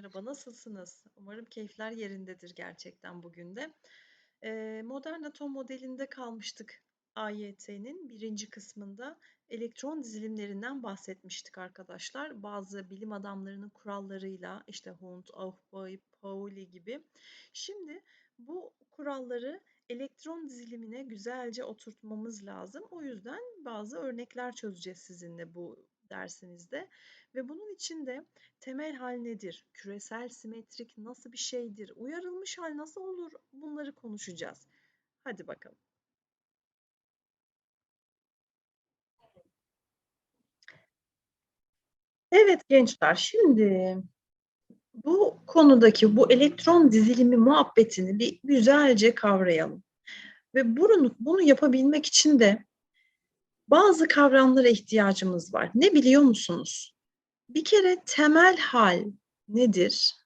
Merhaba, nasılsınız? Umarım keyifler yerindedir gerçekten bugün de. Eee, modern atom modelinde kalmıştık AYT'nin birinci kısmında. Elektron dizilimlerinden bahsetmiştik arkadaşlar. Bazı bilim adamlarının kurallarıyla işte Hund, Aufbay, Pauli gibi. Şimdi bu kuralları elektron dizilimine güzelce oturtmamız lazım. O yüzden bazı örnekler çözeceğiz sizinle bu dersinizde. Ve bunun için de temel hal nedir? Küresel simetrik nasıl bir şeydir? Uyarılmış hal nasıl olur? Bunları konuşacağız. Hadi bakalım. Evet gençler, şimdi bu konudaki bu elektron dizilimi muhabbetini bir güzelce kavrayalım. Ve bunu, bunu yapabilmek için de bazı kavramlara ihtiyacımız var. Ne biliyor musunuz? Bir kere temel hal nedir?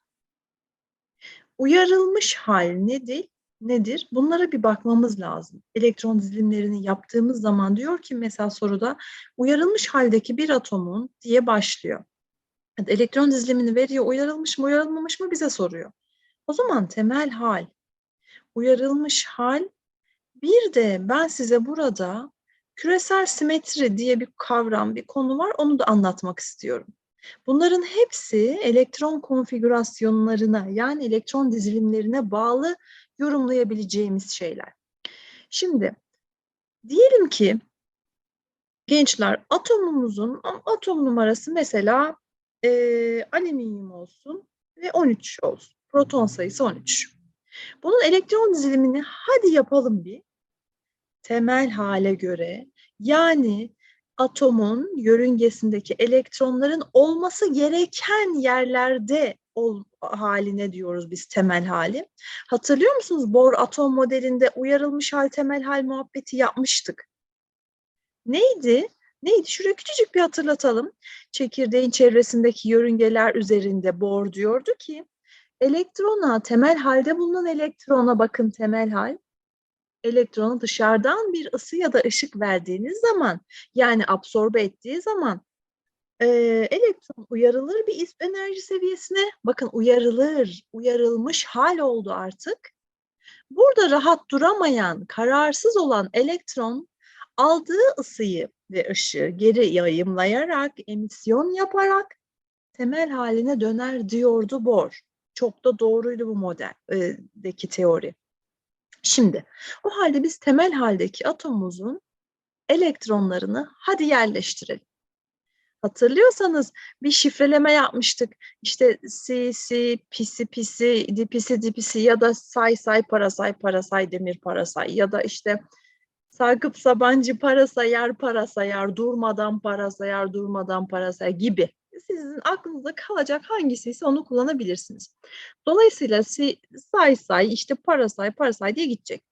Uyarılmış hal nedir? Nedir? Bunlara bir bakmamız lazım. Elektron dizilimlerini yaptığımız zaman diyor ki mesela soruda uyarılmış haldeki bir atomun diye başlıyor. Elektron dizilimini veriyor, uyarılmış mı, uyarılmamış mı bize soruyor. O zaman temel hal, uyarılmış hal, bir de ben size burada küresel simetri diye bir kavram, bir konu var, onu da anlatmak istiyorum. Bunların hepsi elektron konfigürasyonlarına yani elektron dizilimlerine bağlı yorumlayabileceğimiz şeyler. Şimdi diyelim ki gençler atomumuzun atom numarası mesela e, alüminyum olsun ve 13 olsun. Proton sayısı 13. Bunun elektron dizilimini hadi yapalım bir. Temel hale göre yani atomun yörüngesindeki elektronların olması gereken yerlerde ol, haline diyoruz biz temel hali. Hatırlıyor musunuz Bohr atom modelinde uyarılmış hal temel hal muhabbeti yapmıştık. Neydi? Neydi? Şuraya küçücük bir hatırlatalım. Çekirdeğin çevresindeki yörüngeler üzerinde Bohr diyordu ki elektrona temel halde bulunan elektrona bakın temel hal elektronu dışarıdan bir ısı ya da ışık verdiğiniz zaman yani absorbe ettiği zaman e, elektron uyarılır bir isp enerji seviyesine. Bakın uyarılır, uyarılmış hal oldu artık. Burada rahat duramayan, kararsız olan elektron aldığı ısıyı ve ışığı geri yayımlayarak, emisyon yaparak temel haline döner diyordu Bohr. Çok da doğruydu bu modeldeki teori. Şimdi o halde biz temel haldeki atomumuzun elektronlarını hadi yerleştirelim. Hatırlıyorsanız bir şifreleme yapmıştık. İşte C, C, pisi, pisi, dipisi, dipisi ya da say, say, parasay, parasay, demir, parasay ya da işte Sakıp Sabancı para sayar, para sayar, durmadan para sayar, durmadan para sayar gibi. Sizin aklınızda kalacak hangisi ise onu kullanabilirsiniz. Dolayısıyla say say, işte para say, para say diye gidecek.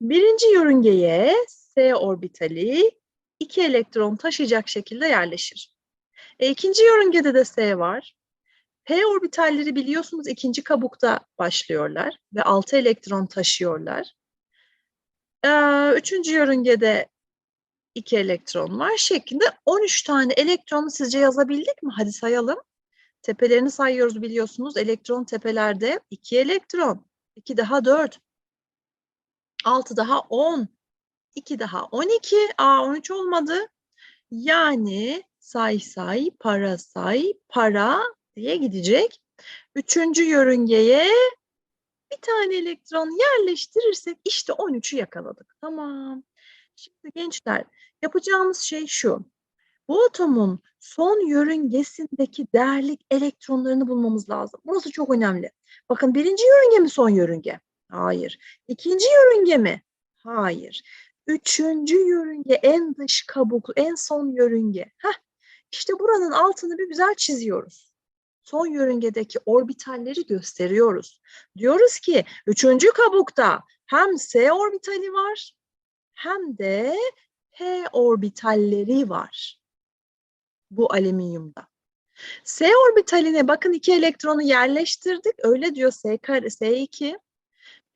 Birinci yörüngeye S orbitali iki elektron taşıyacak şekilde yerleşir. E, ikinci yörüngede de S var. P orbitalleri biliyorsunuz ikinci kabukta başlıyorlar ve 6 elektron taşıyorlar. Üçüncü yörüngede 2 elektron var şeklinde 13 tane elektronu sizce yazabildik mi? Hadi sayalım. Tepelerini sayıyoruz biliyorsunuz. Elektron tepelerde 2 elektron. 2 daha 4. 6 daha 10. 2 daha 12. Aa 13 olmadı. Yani say say, para say, para diye gidecek. Üçüncü yörüngeye bir tane elektron yerleştirirsek işte 13'ü yakaladık. Tamam. Şimdi gençler yapacağımız şey şu. Bu atomun son yörüngesindeki değerli elektronlarını bulmamız lazım. Burası çok önemli. Bakın birinci yörünge mi son yörünge? Hayır. İkinci yörünge mi? Hayır. Üçüncü yörünge en dış kabuklu, en son yörünge. Heh, işte buranın altını bir güzel çiziyoruz. Son yörüngedeki orbitalleri gösteriyoruz. Diyoruz ki üçüncü kabukta hem S orbitali var hem de P orbitalleri var bu alüminyumda. S orbitaline bakın iki elektronu yerleştirdik. Öyle diyor S kare S2.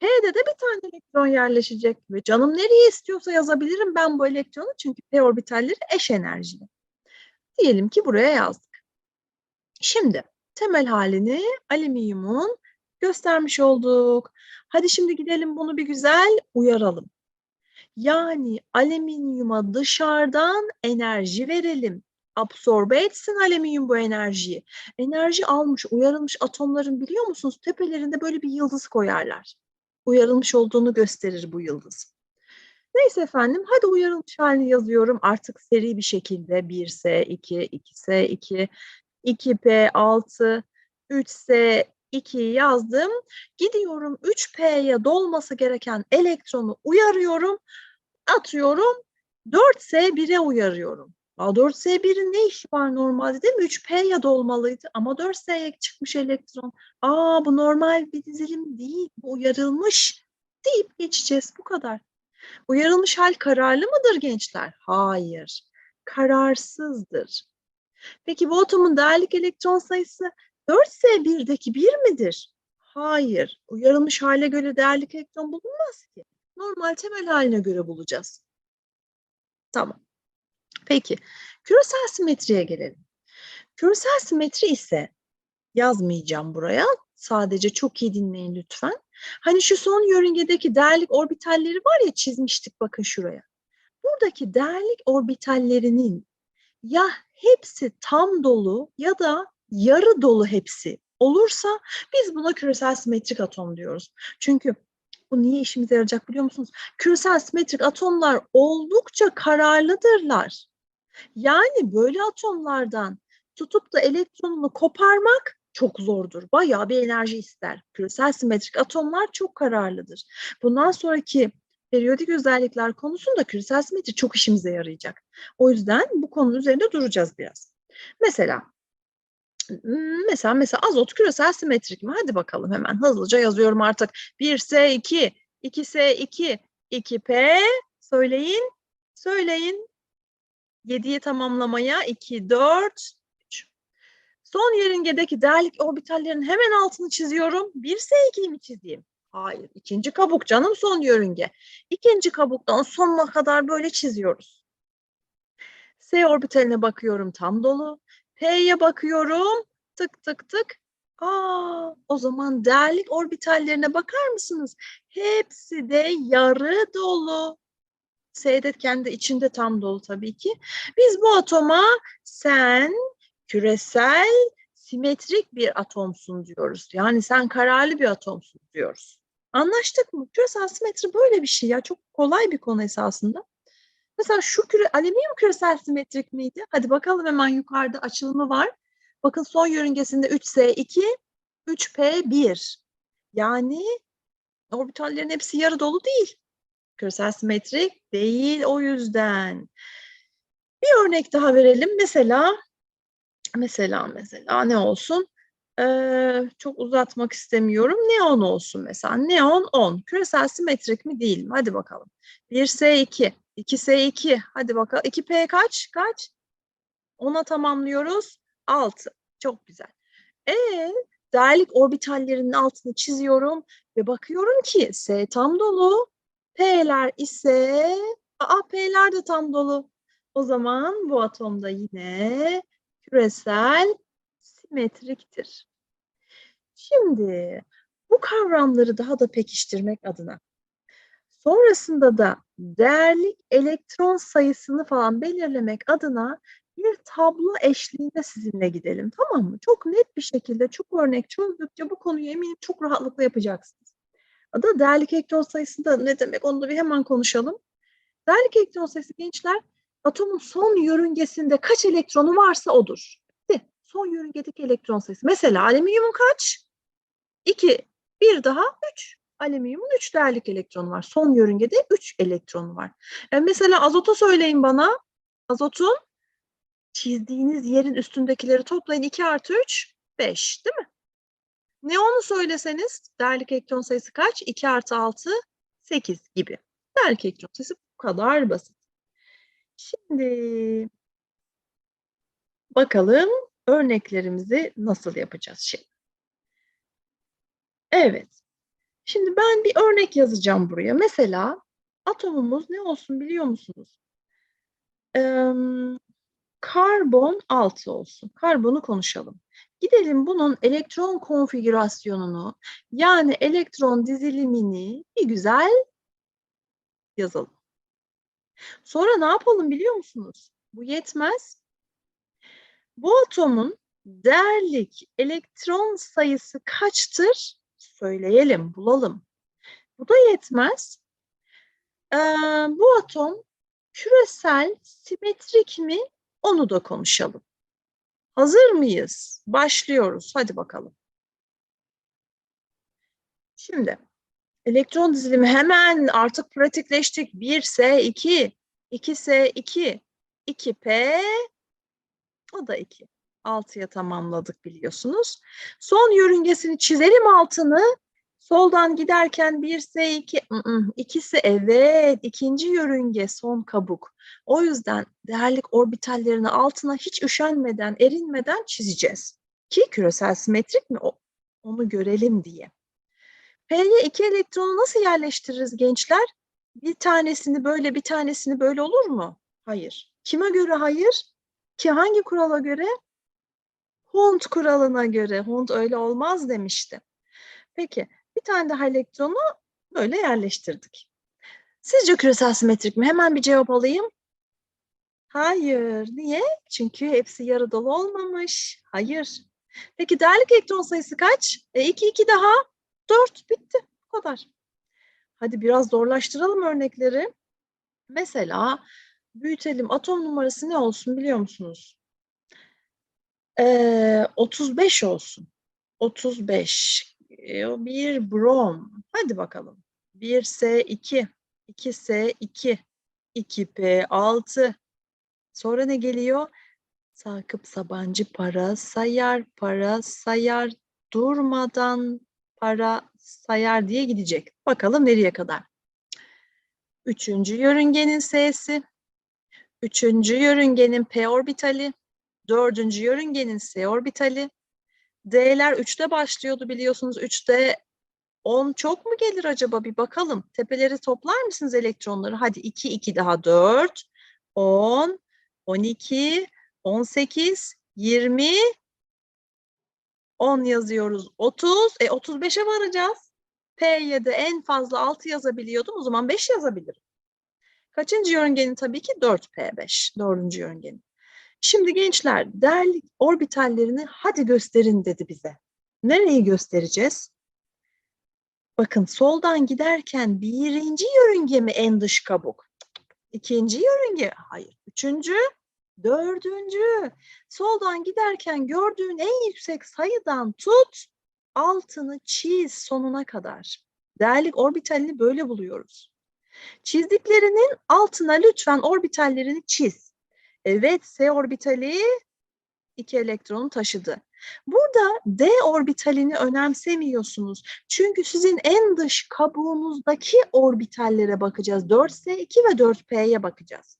P'de de bir tane elektron yerleşecek ve canım nereye istiyorsa yazabilirim ben bu elektronu çünkü P orbitalleri eş enerjili. Diyelim ki buraya yazdık. Şimdi temel halini alüminyumun göstermiş olduk. Hadi şimdi gidelim bunu bir güzel uyaralım. Yani alüminyuma dışarıdan enerji verelim. Absorbe etsin alüminyum bu enerjiyi. Enerji almış, uyarılmış atomların biliyor musunuz tepelerinde böyle bir yıldız koyarlar. Uyarılmış olduğunu gösterir bu yıldız. Neyse efendim hadi uyarılmış halini yazıyorum artık seri bir şekilde 1S, 2, 2S, 2, 2P, 6, 3S, 2'yi yazdım. Gidiyorum 3P'ye dolması gereken elektronu uyarıyorum. Atıyorum 4S1'e uyarıyorum. Aa, 4S1'in ne işi var normalde değil mi? 3P'ye dolmalıydı ama 4S'ye çıkmış elektron. Aa bu normal bir dizilim değil. Bu uyarılmış deyip geçeceğiz. Bu kadar. Uyarılmış hal kararlı mıdır gençler? Hayır. Kararsızdır. Peki bu atomun değerlik elektron sayısı 4S1'deki 1 midir? Hayır. Uyarılmış hale göre değerlik elektron bulunmaz ki. Normal temel haline göre bulacağız. Tamam. Peki. Küresel simetriye gelelim. Küresel simetri ise yazmayacağım buraya. Sadece çok iyi dinleyin lütfen. Hani şu son yörüngedeki değerlik orbitalleri var ya çizmiştik bakın şuraya. Buradaki değerlik orbitallerinin ya hepsi tam dolu ya da yarı dolu hepsi olursa biz buna küresel simetrik atom diyoruz. Çünkü bu niye işimize yarayacak biliyor musunuz? Küresel simetrik atomlar oldukça kararlıdırlar. Yani böyle atomlardan tutup da elektronunu koparmak çok zordur. Bayağı bir enerji ister. Küresel simetrik atomlar çok kararlıdır. Bundan sonraki periyodik özellikler konusunda küresel simetri çok işimize yarayacak. O yüzden bu konunun üzerinde duracağız biraz. Mesela mesela mesela azot küresel simetrik mi? Hadi bakalım hemen hızlıca yazıyorum artık. 1S2, 2S2, 2P söyleyin, söyleyin. 7'yi tamamlamaya 2, 4, 3. Son yörüngedeki değerlik orbitallerin hemen altını çiziyorum. 1S2'yi mi çizeyim? Hayır. ikinci kabuk canım son yörünge. İkinci kabuktan sonuna kadar böyle çiziyoruz. S orbitaline bakıyorum tam dolu. P'ye bakıyorum. Tık tık tık. Aa, o zaman değerlik orbitallerine bakar mısınız? Hepsi de yarı dolu. S de kendi içinde tam dolu tabii ki. Biz bu atoma sen küresel simetrik bir atomsun diyoruz. Yani sen kararlı bir atomsun diyoruz. Anlaştık mı? Küresel simetri böyle bir şey ya. Çok kolay bir konu esasında. Mesela şu küre, alüminyum küresel simetrik miydi? Hadi bakalım hemen yukarıda açılımı var. Bakın son yörüngesinde 3S2, 3P1. Yani orbitallerin hepsi yarı dolu değil. Küresel simetrik değil o yüzden. Bir örnek daha verelim. Mesela mesela mesela ne olsun? Ee, çok uzatmak istemiyorum. Neon olsun mesela. Neon 10. Küresel simetrik mi değil mi? Hadi bakalım. 1S2, 2S2. Hadi bakalım. 2P kaç? Kaç? 10'a tamamlıyoruz. 6. Çok güzel. E değerlik orbitallerinin altını çiziyorum ve bakıyorum ki S tam dolu. P'ler ise Aa, P'ler de tam dolu. O zaman bu atomda yine küresel simetriktir. Şimdi bu kavramları daha da pekiştirmek adına sonrasında da değerlik elektron sayısını falan belirlemek adına bir tablo eşliğinde sizinle gidelim tamam mı? Çok net bir şekilde çok örnek çözdükçe bu konuyu eminim çok rahatlıkla yapacaksınız. Adı değerlik elektron sayısında ne demek onu da bir hemen konuşalım. Değerlik elektron sayısı gençler atomun son yörüngesinde kaç elektronu varsa odur. De, son yörüngedeki elektron sayısı. Mesela alüminyumun kaç? 2. Bir daha 3. Alüminyumun 3 değerlik elektronu var. Son yörüngede 3 elektronu var. E mesela azota söyleyin bana. Azotun çizdiğiniz yerin üstündekileri toplayın 2 artı 3 5 değil mi? Neonu söyleseniz değerlik elektron sayısı kaç? 2 artı 6 8 gibi. Değerlik elektron sayısı bu kadar basit. Şimdi bakalım örneklerimizi nasıl yapacağız şimdi. Evet. Şimdi ben bir örnek yazacağım buraya. Mesela atomumuz ne olsun biliyor musunuz? Ee, karbon 6 olsun. Karbonu konuşalım. Gidelim bunun elektron konfigürasyonunu yani elektron dizilimini bir güzel yazalım. Sonra ne yapalım biliyor musunuz? Bu yetmez. Bu atomun değerlik elektron sayısı kaçtır? Söyleyelim, bulalım. Bu da yetmez. Ee, bu atom küresel simetrik mi? Onu da konuşalım. Hazır mıyız? Başlıyoruz. Hadi bakalım. Şimdi elektron dizilimi hemen artık pratikleştik. 1S2, 2S2, 2P, o da 2. 6'ya tamamladık biliyorsunuz. Son yörüngesini çizelim altını. Soldan giderken 1S2, ı-ı, ikisi evet, ikinci yörünge son kabuk. O yüzden değerlik orbitallerini altına hiç üşenmeden, erinmeden çizeceğiz. Ki küresel simetrik mi? Onu görelim diye. P'ye iki elektronu nasıl yerleştiririz gençler? Bir tanesini böyle, bir tanesini böyle olur mu? Hayır. Kime göre hayır? Ki hangi kurala göre? Hund kuralına göre. Hund öyle olmaz demişti. Peki bir tane daha elektronu böyle yerleştirdik. Sizce küresel simetrik mi? Hemen bir cevap alayım. Hayır. Niye? Çünkü hepsi yarı dolu olmamış. Hayır. Peki değerlik elektron sayısı kaç? E, 2, 2 daha. 4. Bitti. Bu kadar. Hadi biraz zorlaştıralım örnekleri. Mesela büyütelim. Atom numarası ne olsun biliyor musunuz? Ee, 35 olsun. 35. Ee, bir brom. Hadi bakalım. 1S2, 2S2, 2P6. Sonra ne geliyor? Sakıp Sabancı para sayar, para sayar, durmadan para sayar diye gidecek. Bakalım nereye kadar? Üçüncü yörüngenin S'si, üçüncü yörüngenin P orbitali, dördüncü yörüngenin S orbitali. D'ler 3'te başlıyordu biliyorsunuz. 3'te 10 çok mu gelir acaba bir bakalım. Tepeleri toplar mısınız elektronları? Hadi 2, 2 daha 4, 10, 12, 18, 20, 10 yazıyoruz. 30, e 35'e varacağız. P'ye de en fazla 6 yazabiliyordum. O zaman 5 yazabilirim. Kaçıncı yörüngenin tabii ki 4P5. Dördüncü yörüngenin. Şimdi gençler değerli orbitallerini hadi gösterin dedi bize. Nereyi göstereceğiz? Bakın soldan giderken birinci yörünge mi en dış kabuk? İkinci yörünge, hayır. Üçüncü, dördüncü. Soldan giderken gördüğün en yüksek sayıdan tut, altını çiz sonuna kadar. Değerlik orbitalini böyle buluyoruz. Çizdiklerinin altına lütfen orbitallerini çiz. Evet, S orbitali iki elektronu taşıdı. Burada D orbitalini önemsemiyorsunuz. Çünkü sizin en dış kabuğunuzdaki orbitallere bakacağız. 4S2 ve 4P'ye bakacağız.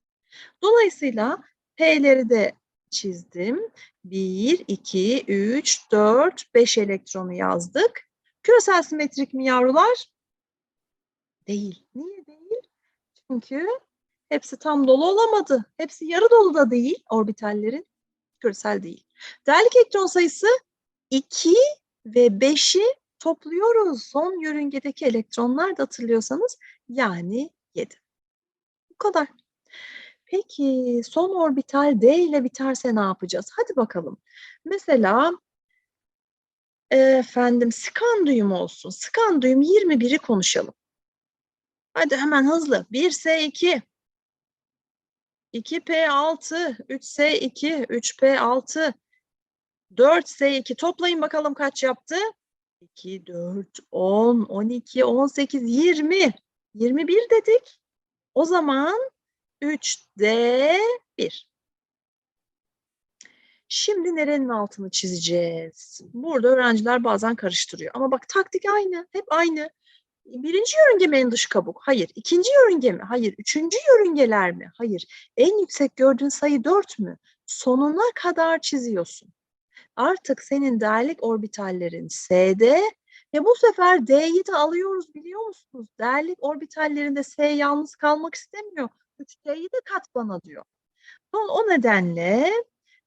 Dolayısıyla P'leri de çizdim. 1, 2, 3, 4, 5 elektronu yazdık. Küresel simetrik mi yavrular? Değil. Niye değil? Çünkü hepsi tam dolu olamadı. Hepsi yarı dolu da değil orbitallerin. Küresel değil. Değerlik elektron sayısı 2 ve 5'i topluyoruz. Son yörüngedeki elektronlar da hatırlıyorsanız yani 7. Bu kadar. Peki son orbital D ile biterse ne yapacağız? Hadi bakalım. Mesela efendim skandiyum olsun. Skandiyum 21'i konuşalım. Hadi hemen hızlı. 1S2, 2P6, 3S2, 3P6, 4S2 toplayın bakalım kaç yaptı? 2, 4, 10, 12, 18, 20. 21 dedik. O zaman 3D1. Şimdi nerenin altını çizeceğiz? Burada öğrenciler bazen karıştırıyor. Ama bak taktik aynı. Hep aynı. Birinci yörünge mi en dış kabuk? Hayır. İkinci yörünge mi? Hayır. Üçüncü yörüngeler mi? Hayır. En yüksek gördüğün sayı 4 mü? Sonuna kadar çiziyorsun. Artık senin değerlik orbitallerin S'de ve bu sefer D'yi de alıyoruz biliyor musunuz? Değerlik orbitallerinde S yalnız kalmak istemiyor. 3D'yi de kat bana diyor. O nedenle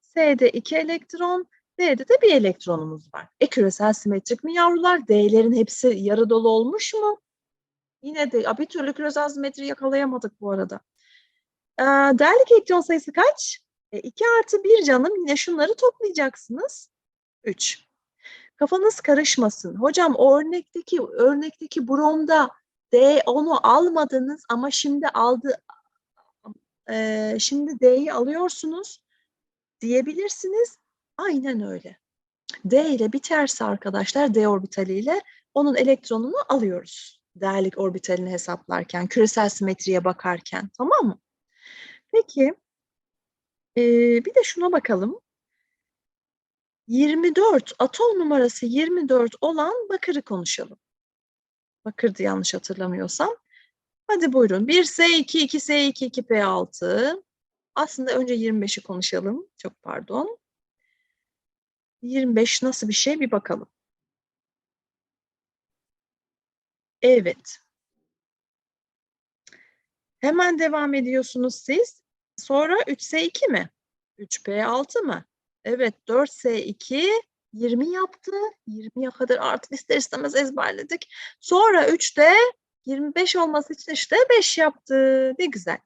S'de 2 elektron, D'de de bir elektronumuz var. E küresel simetrik mi yavrular? D'lerin hepsi yarı dolu olmuş mu? Yine de bir türlü küresel simetri yakalayamadık bu arada. Ee, değerlik elektron sayısı kaç? E, 2 artı 1 canım. Yine şunları toplayacaksınız. 3. Kafanız karışmasın. Hocam o örnekteki örnekteki bromda D onu almadınız ama şimdi aldı e, şimdi D'yi alıyorsunuz diyebilirsiniz. Aynen öyle. D ile biterse arkadaşlar D orbitaliyle onun elektronunu alıyoruz. Değerlik orbitalini hesaplarken, küresel simetriye bakarken. Tamam mı? Peki e, bir de şuna bakalım. 24, atom numarası 24 olan bakırı konuşalım. Bakırdı yanlış hatırlamıyorsam. Hadi buyurun. 1S2, 2S2, 2P6. Aslında önce 25'i konuşalım. Çok pardon. 25 nasıl bir şey bir bakalım. Evet. Hemen devam ediyorsunuz siz. Sonra 3S2 mi? 3P6 mı? Evet 4S2 20 yaptı. 20'ye kadar artık ister istemez ezberledik. Sonra 3'te 25 olması için işte 5 yaptı. Ne güzel.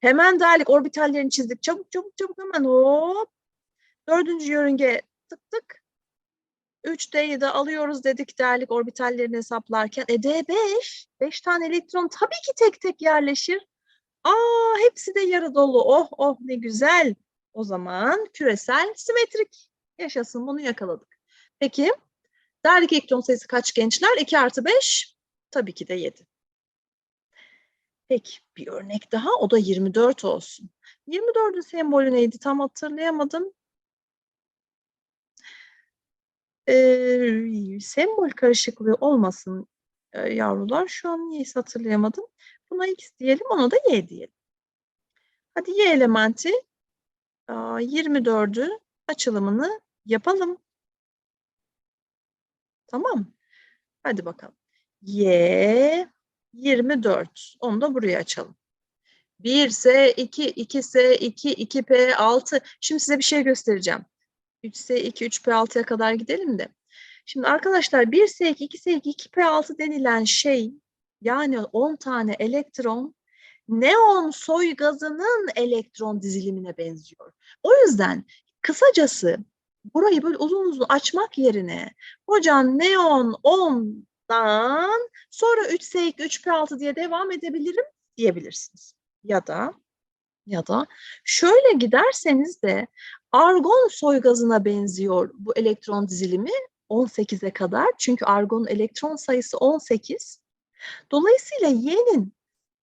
Hemen değerlik orbitallerini çizdik. Çabuk çabuk çabuk hemen hop. Dördüncü yörünge tık tık. 3D'yi de alıyoruz dedik değerlik orbitallerini hesaplarken. E D5. 5 tane elektron tabii ki tek tek yerleşir. Aa hepsi de yarı dolu. Oh oh ne güzel. O zaman küresel simetrik. Yaşasın bunu yakaladık. Peki değerlik elektron sayısı kaç gençler? 2 artı 5. Tabii ki de 7. Peki bir örnek daha o da 24 olsun. 24'ün sembolü neydi tam hatırlayamadım. Ee, sembol karışıklığı olmasın e, yavrular. Şu an niyeyse hatırlayamadım. Buna x diyelim ona da y diyelim. Hadi y elementi 24'ü açılımını yapalım. Tamam. Hadi bakalım. Y 24. Onu da buraya açalım. 1S2, 2S2, 2P6. Şimdi size bir şey göstereceğim. 3S2, 3P6'ya kadar gidelim de. Şimdi arkadaşlar 1S2, 2S2, 2P6 denilen şey yani 10 tane elektron neon soy gazının elektron dizilimine benziyor. O yüzden kısacası burayı böyle uzun uzun açmak yerine hocam neon 10'dan sonra 3S2, 3P6 diye devam edebilirim diyebilirsiniz. Ya da ya da şöyle giderseniz de argon soy gazına benziyor bu elektron dizilimi 18'e kadar. Çünkü argonun elektron sayısı 18. Dolayısıyla Y'nin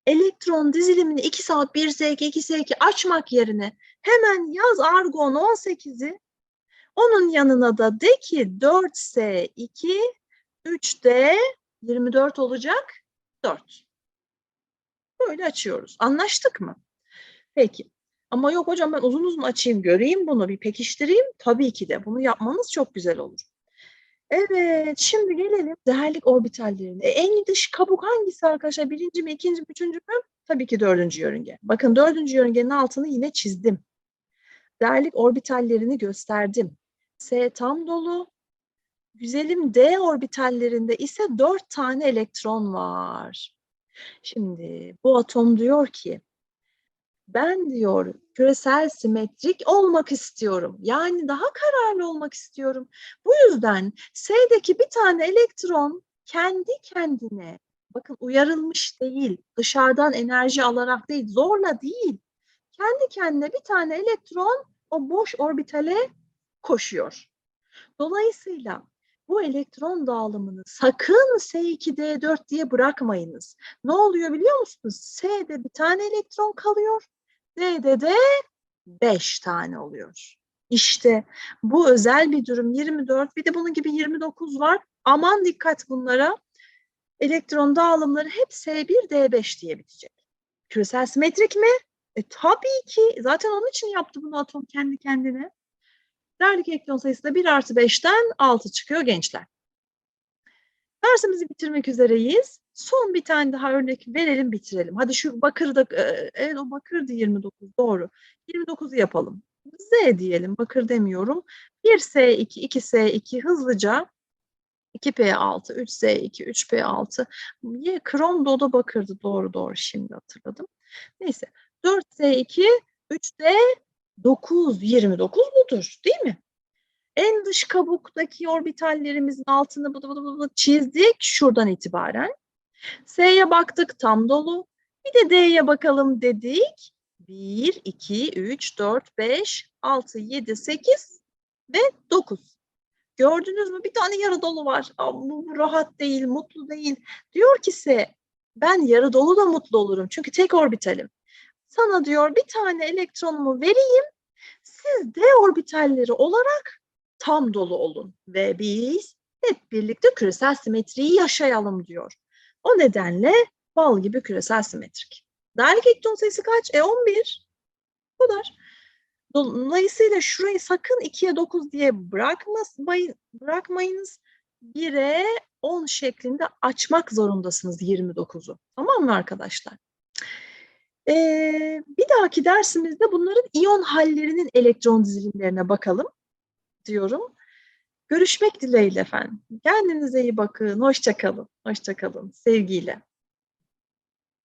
elektron dizilimini 2 saat 1S2, 2S2 açmak yerine hemen yaz argon 18'i onun yanına da de ki 4S2, 3D 24 olacak 4. Böyle açıyoruz. Anlaştık mı? Peki. Ama yok hocam ben uzun uzun açayım, göreyim bunu, bir pekiştireyim. Tabii ki de. Bunu yapmanız çok güzel olur. Evet, şimdi gelelim değerlik orbitallerine. E, en dış kabuk hangisi arkadaşlar? Birinci mi, ikinci mi, üçüncü mü? Tabii ki dördüncü yörünge. Bakın dördüncü yörüngenin altını yine çizdim. Değerlik orbitallerini gösterdim. S tam dolu. Güzelim D orbitallerinde ise dört tane elektron var. Şimdi bu atom diyor ki ben diyor küresel simetrik olmak istiyorum. Yani daha kararlı olmak istiyorum. Bu yüzden S'deki bir tane elektron kendi kendine bakın uyarılmış değil, dışarıdan enerji alarak değil, zorla değil. Kendi kendine bir tane elektron o boş orbitale koşuyor. Dolayısıyla bu elektron dağılımını sakın S2D4 diye bırakmayınız. Ne oluyor biliyor musunuz? S'de bir tane elektron kalıyor. D'de de 5 tane oluyor. İşte bu özel bir durum 24 bir de bunun gibi 29 var. Aman dikkat bunlara. Elektron dağılımları hep S1 D5 diye bitecek. Küresel simetrik mi? E, tabii ki. Zaten onun için yaptı bunu atom kendi kendine. Değerlik elektron sayısı da 1 artı 5'ten 6 çıkıyor gençler. Dersimizi bitirmek üzereyiz. Son bir tane daha örnek verelim bitirelim. Hadi şu bakır da, evet o bakırdı 29 doğru. 29'u yapalım. Z diyelim, bakır demiyorum. 1S2, 2S2 hızlıca 2P6, 3Z2, 3P6. Ye, krom doda bakırdı. Doğru doğru şimdi hatırladım. Neyse. 4Z2, 3D 9, 29 budur değil mi? En dış kabuktaki orbitallerimizin altını bıdı bıdı bıdı çizdik şuradan itibaren. S'ye baktık tam dolu. Bir de D'ye bakalım dedik. 1, 2, 3, 4, 5, 6, 7, 8 ve 9. Gördünüz mü? Bir tane yarı dolu var. Bu, rahat değil, mutlu değil. Diyor ki S, ben yarı dolu da mutlu olurum. Çünkü tek orbitalim. Sana diyor bir tane elektronumu vereyim. Siz D orbitalleri olarak tam dolu olun. Ve biz hep birlikte küresel simetriyi yaşayalım diyor. O nedenle bal gibi küresel simetrik. Dahil elektron sayısı kaç? E 11. Bu kadar. Dolayısıyla şurayı sakın 2'ye 9 diye bırakmayın, bırakmayınız. 1'e 10 şeklinde açmak zorundasınız 29'u. Tamam mı arkadaşlar? Ee, bir dahaki dersimizde bunların iyon hallerinin elektron dizilimlerine bakalım diyorum. Görüşmek dileğiyle efendim. Kendinize iyi bakın. Hoşça kalın. Hoşça kalın. Sevgiyle.